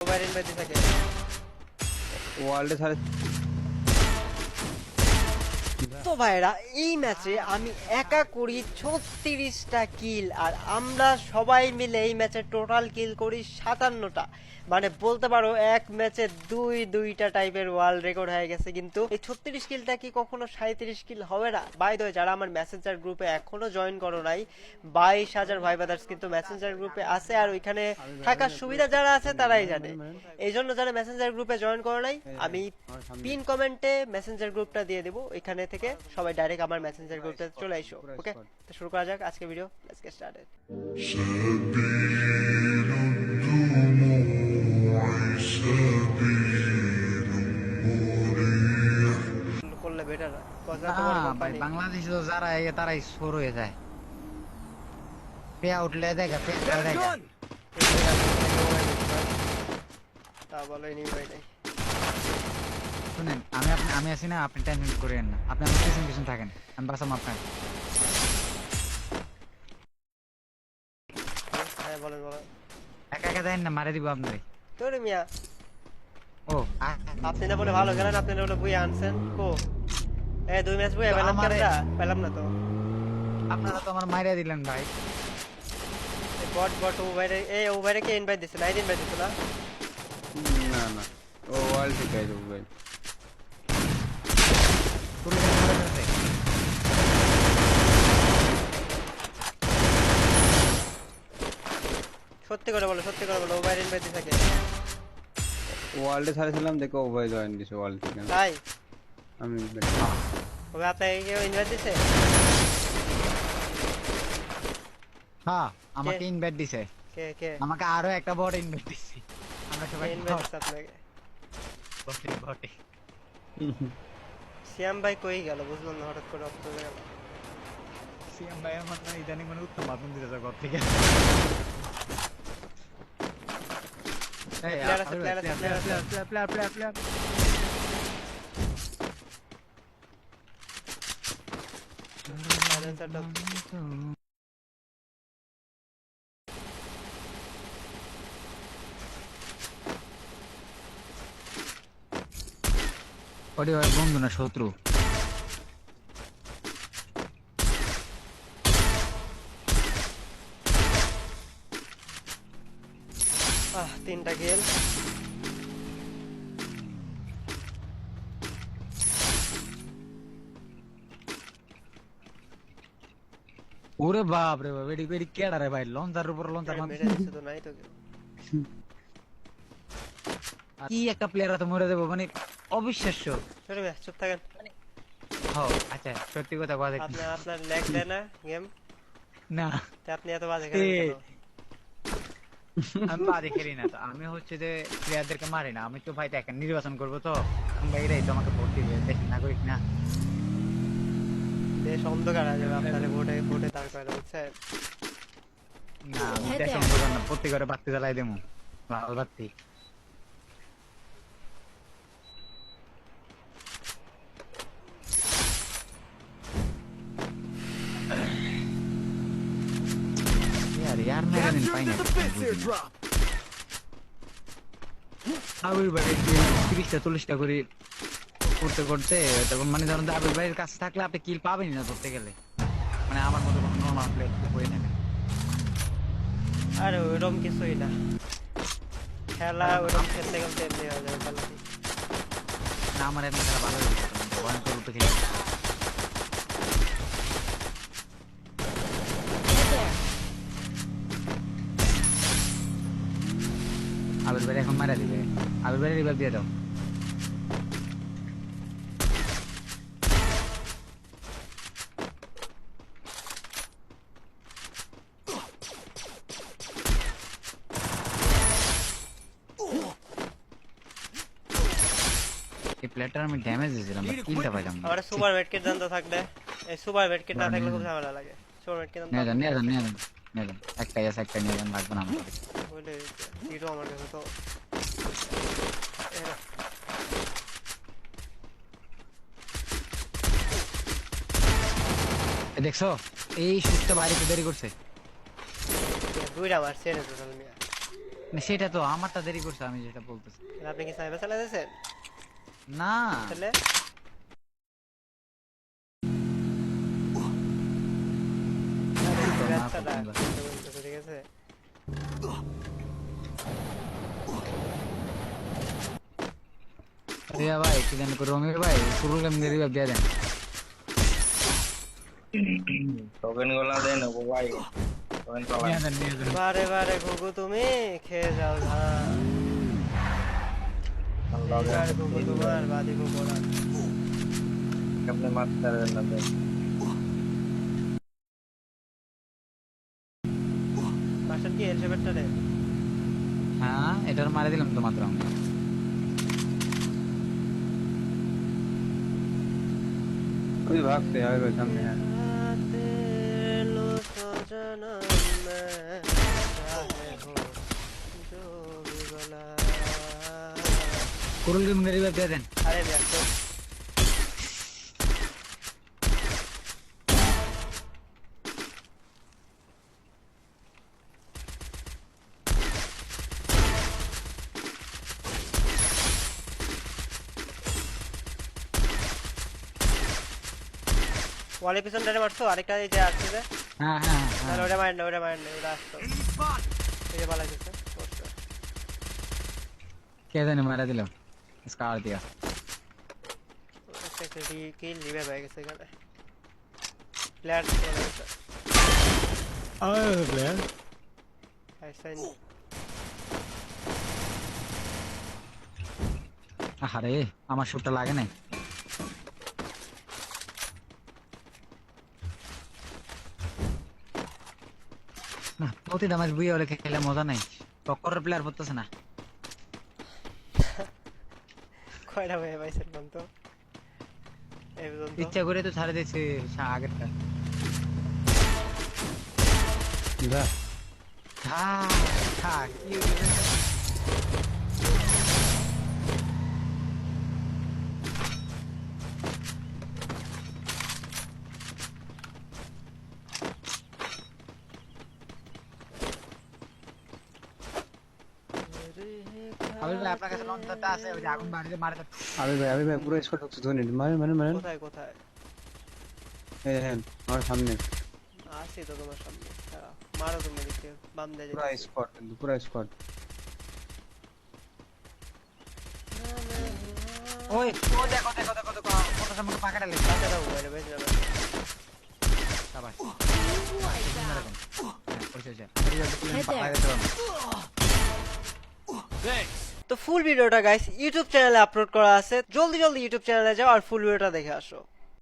Mobile invite থাকে ওয়ার্ল্ডে সাড়ে তো ভাইরা এই ম্যাচে আমি একা করি ছত্রিশটা কিল, আর আমরা সবাই মিলে এই ম্যাচে টোটাল কিল করি সাতান্নটা। মানে বলতে পারো, এক ম্যাচে দুই, দুইটা টাইপের ওয়ার্ল্ড রেকর্ড হয়ে গেছে, কিন্তু এই ছত্রিশ কিলটা কি কখনো সাঁত্রিশ কিল হবে না? বাই দ্য যারা আমার মেসেঞ্জার গ্রুপে এখনও জয়েন করো নাই, বাইশ হাজার ভাই ব্রাদার্স কিন্তু মেসেঞ্জার গ্রুপে আছে, আর ওইখানে থাকার সুবিধা যারা আছে তারাই জানে। এই জন্য যারা মেসেঞ্জার গ্রুপে জয়েন করো নাই, আমি পিন কমেন্টে মেসেঞ্জার গ্রুপটা দিয়ে দেবো, এখানে গ্রুপে থেকে সবাই ডাইরেক্ট আমার মেসেঞ্জার গ্রুপে চলে এসো ওকে তো শুরু করা যাক আজকে video let's get started Bangladesh তো যারা তারাই সর হয়ে যায়। পেয়া উঠলে দেখা পে দেখা। তা বলে এনিমি শুনেন আমি আপনি আমি আছি না আপনি টেনশন করেন না। আপনি আমার পিছন পিছন থাকেন আমি বাসাম আপনাকে হ্যাঁ বলেন বলেন। একা একা দেন না মারে দিব আপনারে। তোরে মিয়া। ও আপনি না বলে ভালো খেলেন আপনি না বলে বুয়ে আনছেন কো। এ দুই ম্যাচ বুয়ে পেলাম কেনটা পেলাম না তো। আপনারা তো আমার মাইরা দিলেন ভাই। বট বট ও বাইরে এ ও বাইরে কে ইনভাইট দিছে? নাই ইনভাইট দিছে না? না না ও ওয়ার্ল্ড থেকে আইলো সত্যি করে বলো সত্যি করে বলো ওয়ার্ল্ডে ছাড়েছিলাম দেখো ও ভাই জয়েন দিছে ওয়ার্ল্ড থেকে। তাই? আমি ও আপনাকে কেউ ইনভাইট দিছে? হ্যাঁ আমাকে ইনভাইট দিছে। কে কে? আমাকে আরও একটা বড় ইনভাইট দিছে। আমরা সবাই ইনভাইট দিছে আপনাকে? বটে বটে শ্যাম ভাই কই গেল? বুঝলাম না হঠাৎ করে অফ করে গেল। সিয়াম ভাই আমার না ইদানিং মানে উত্তম মাধ্যম দিতে ঘর থেকে। এই, বন্ধু না শত্রু? আহ তিনটা গেল। ওরে বাপ রে বাপ এডি এডি কেডা রে ভাই? লঞ্চার উপর লঞ্চার মেরে তো নাই তো। কি একটা প্লেয়ার তো মরে দেবো মানে অবিশ্বাস্য। ভাই চুপ থাকেন। হ আচ্ছা সত্যি কথা কথা আপনার আপনার ল্যাগ দেয় না গেম না। তে আপনি এত বাজে খেলেন কেন? আমি বাদে খেলি না তো। আমি হচ্ছে যে প্লেয়ারদেরকে মারি না। আমি তো ভাই দেখেন নির্বাচন করব তো। আমি ভাই এরাই তো আমাকে ভোট দিবে দেশ নাগরিক না। দেশ অন্ধকার হয়ে যাবে ভোটে ভোটে তার করে বুঝছেন? না আমি দেশ অন্ধকার না প্রতি ঘরে বাতি জ্বালাই দেবো। লাল বাতি। চল্লিশটা করে মানে ধরেন আবির ভাইয়ের কাছে থাকলে আপনি কিল পাবেনই না ধরতে গেলে। মানে আমার মতো কোনো নর্মাল প্লেয়ার হয়ে নেবে। আরে ওরম কিছুই না। খেলা ওরম খেলতে খেলতে না আমার এমনি খেলা ভালো হয়েছে ভয়ঙ্কর খেলে আবির ভাই এখন মারা দিবে আবির ভাই রিভাইভ দিয়ে দাও এই প্লেয়ারটার আমি ড্যামেজ দিয়েছিলাম কিলটা পাইলাম না আমার সুপার মেডকিট জানতে থাকলে এই সুপার মেডকিট না থাকলে খুব ঝামেলা লাগে সুপার মেডকিট নিয়ে যান নিয়ে যান একটাই আছে একটা লাগবে না বলে আমার কাছে তো। দেখছ? এই শুটটা বাইরে দেরি করছে? দুইটা মিয়া। সেটা তো আমারটা দেরি করছে আমি যেটা বলতেছি। আপনি কি সাইবার চালাতেছেন না। তাহলে? না, ঠিক আছে রিয়া ভাই কি জানি করে রঙের ভাই পুরো গেম দিয়ে রিভাইভ দিয়ে দেন টোকেনগুলা দেন ও ভাই টোকেন চালাই নিয়ে দেন নিয়ে দেন বারে বারে ঘুঘু তুমি খেয়ে যাও ধান ঘুঘু তোমার বাদি ঘুঘু ওরা। আপনি মাস্টার না রে হ্যাঁ এটার মারে দিলাম তো মাত্র আমি ওই ভাগতে হবে ভাই সামনে হ্যাঁ लो सजनम में चाहे हो जो भी भला। পুরো গেম রিভাইভ দিয়ে দেন ওয়ালের পিছনটারে মারছো আরেকটা এই যে আসছে যে? হ্যাঁ হ্যাঁ হ্যাঁ। ওটা মারেন না ওটা মারেন না ওটা আসতো এই যে পালাই গেছে কে জানি মারা দিল? স্কার দিয়া। একটা কিল হয়ে গেছে এখানে প্লেয়ার চলে গেছে আইসাইন আরে আমার শুটটা লাগে নাই। না প্রতিটা দামাজ বুয়ে হলে খেলে মজা নাই। টক্করের প্লেয়ার পড়তেছে না। কয়টা হয়ে পাইছেন কোন তো ইচ্ছা করে তো ছাড়ে দিয়েছে আগেরটা। যা থাক থাক কি হইছে? আবির ভাই আপনার কাছে লঞ্চারটা আছে ওই যে আগুন বাড়িতে মারে দাও। আবে ভাই আবে ভাই পুরো স্কোর ঢুকছে ধরে মারেন মারেন মারেন কোথায় কোথায় এই দেখেন আমার সামনে আসি তো তোমার সামনে মারো তুমি দেখতে বাম দিয়ে পুরো স্কোয়াড পুরো স্কোয়াড ওই ও দেখো দেখো দেখো দেখো কত সময় পাকাটা লেগে কাছে দাও বাইরে বেঁচে যাবে সাবাস এরকম পরিচয় পাকা দিতে পারব তো ফুল ভিডিওটা গাইস ইউটিউব চ্যানেলে আপলোড করা আছে। জলদি জলদি ইউটিউব চ্যানেলে যাও আর ফুল ভিডিওটা দেখে আসো।